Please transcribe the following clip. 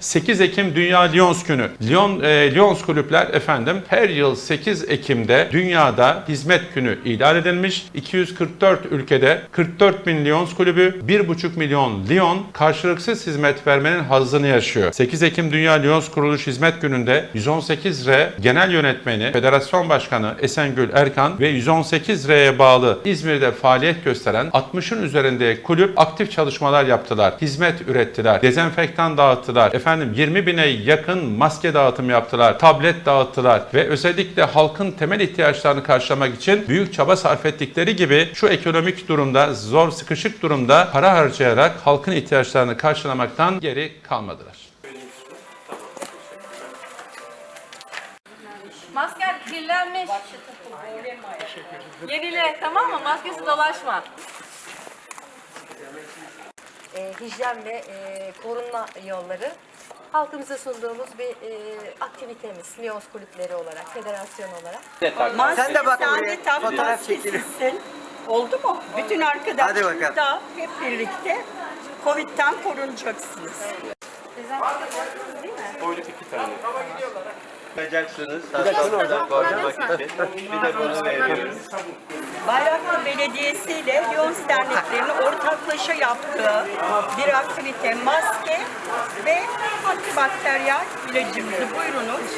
8 Ekim Dünya Lions Günü. Lyon, e, Lions kulüpler efendim her yıl 8 Ekim'de dünyada hizmet günü ilan edilmiş. 244 ülkede 44 bin Lions kulübü, 1,5 milyon Lyon karşılıksız hizmet vermenin hazzını yaşıyor. 8 Ekim Dünya Lions Kuruluş Hizmet Günü'nde 118R Genel Yönetmeni, Federasyon Başkanı Esengül Erkan ve 118R'ye bağlı İzmir'de faaliyet gösteren 60'ın üzerinde kulüp aktif çalışmalar yaptılar. Hizmet ürettiler. Dezenfektan dağıttılar. Efendim 20 bine yakın maske dağıtım yaptılar. Tablet dağıttılar ve özellikle halkın temel ihtiyaçlarını karşılamak için büyük çaba sarf ettikleri gibi şu ekonomik durumda, zor sıkışık durumda para harcayarak halkın ihtiyaçlarını karşılamaktan geri kalmadılar. Masken kirlenmiş. Yenile tamam mı? Maskesi dolaşma. E, hijyen ve e, korunma yolları halkımıza sunduğumuz bir e, aktivitemiz Lions kulüpleri olarak, federasyon olarak. Sen de bak Sen oraya, de tam fotoğraf çekelim. Oldu mu? Bütün Hadi arkadaşlar bakalım. da hep birlikte Covid'den korunacaksınız. Yapacaksınız. Hastalıklardan korumak için. Bir de bunu veriyoruz. Bayraklı Belediyesi ile Lyons derneklerinin ortaklaşa yaptığı bir aktivite maske ve antibakteriyel ilacımızı buyurunuz.